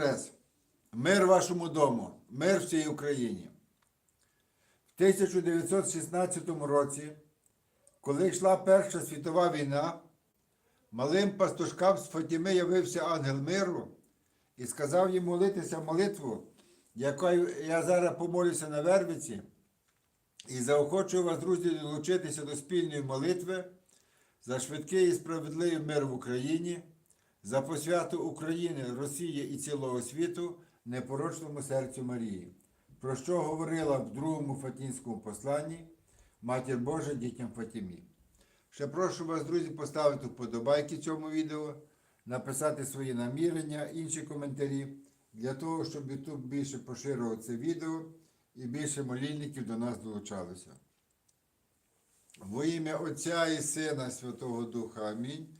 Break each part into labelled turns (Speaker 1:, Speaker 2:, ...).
Speaker 1: Воскрес! Мир вашому дому, мир всій Україні. В 1916 році, коли йшла Перша світова війна, малим пастушкам з Фатіми явився ангел миру і сказав їм молитися молитву, якою я зараз помолюся на Вервиці, і заохочую вас, друзі, долучитися до спільної молитви за швидкий і справедливий мир в Україні, за посвяту України, Росії і цілого світу непорочному серцю Марії, про що говорила в другому Фатінському посланні Матір Божа дітям Фатімі. Ще прошу вас, друзі, поставити вподобайки цьому відео, написати свої намірення, інші коментарі, для того, щоб YouTube більше поширював це відео і більше молільників до нас долучалося. Во ім'я Отця і Сина Святого Духа Амінь.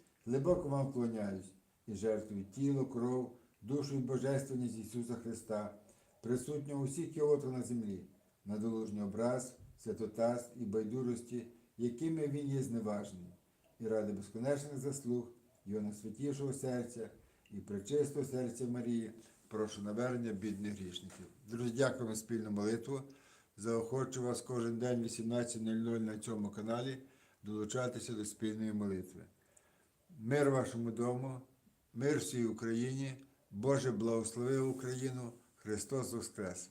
Speaker 1: глибоко вам вклоняюсь і жертвую тіло, кров, душу і божественність Ісуса Христа, присутнього у всіх кіотах на землі, на долужній образ, святотаз і байдужості, якими Він є зневажений, і ради безконечних заслуг Його найсвятішого серця і пречистого серця Марії, прошу навернення бідних грішників. Друзі, дякуємо спільну молитву. Заохочу вас кожен день 18.00 на цьому каналі долучатися до спільної молитви. Мир вашому дому, мир всій Україні, Боже благослови Україну, Христос Воскрес!